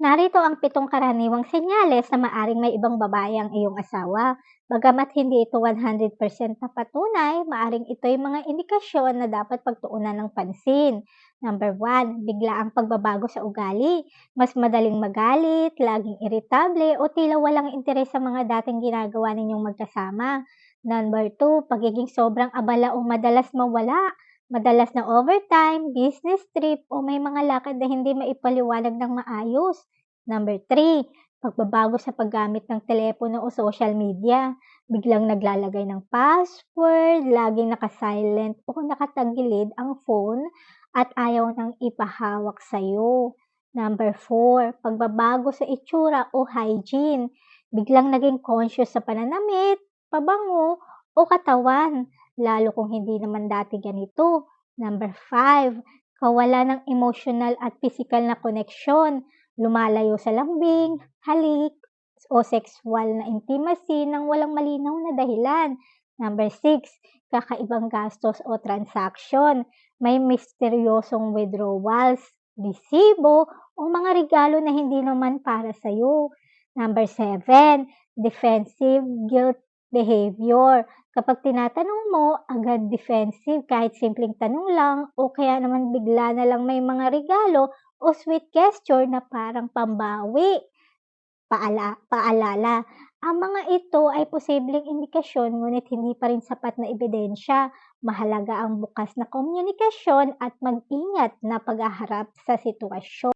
Narito ang pitong karaniwang senyales na maaring may ibang babae ang iyong asawa. Bagamat hindi ito 100% na patunay, maaring ito'y mga indikasyon na dapat pagtuunan ng pansin. Number 1, bigla ang pagbabago sa ugali. Mas madaling magalit, laging iritable o tila walang interes sa mga dating ginagawa ninyong magkasama. Number 2, pagiging sobrang abala o madalas mawala. Madalas na overtime, business trip o may mga lakad na hindi maipaliwanag ng maayos. Number 3, pagbabago sa paggamit ng telepono o social media. Biglang naglalagay ng password, laging naka-silent o nakatagilid ang phone at ayaw nang ipahawak sa'yo. Number 4, pagbabago sa itsura o hygiene. Biglang naging conscious sa pananamit, pabango o katawan lalo kung hindi naman dati ganito. Number 5, kawala ng emotional at physical na koneksyon, lumalayo sa lambing, halik, o sexual na intimacy ng walang malinaw na dahilan. Number 6, kakaibang gastos o transaction, may misteryosong withdrawals, resibo, o mga regalo na hindi naman para sa'yo. Number 7, defensive guilt behavior. Kapag tinatanong mo, agad defensive kahit simpleng tanong lang o kaya naman bigla na lang may mga regalo o sweet gesture na parang pambawi. Paala, paalala, ang mga ito ay posibleng indikasyon ngunit hindi pa rin sapat na ebidensya. Mahalaga ang bukas na komunikasyon at mag-ingat na paghaharap sa sitwasyon.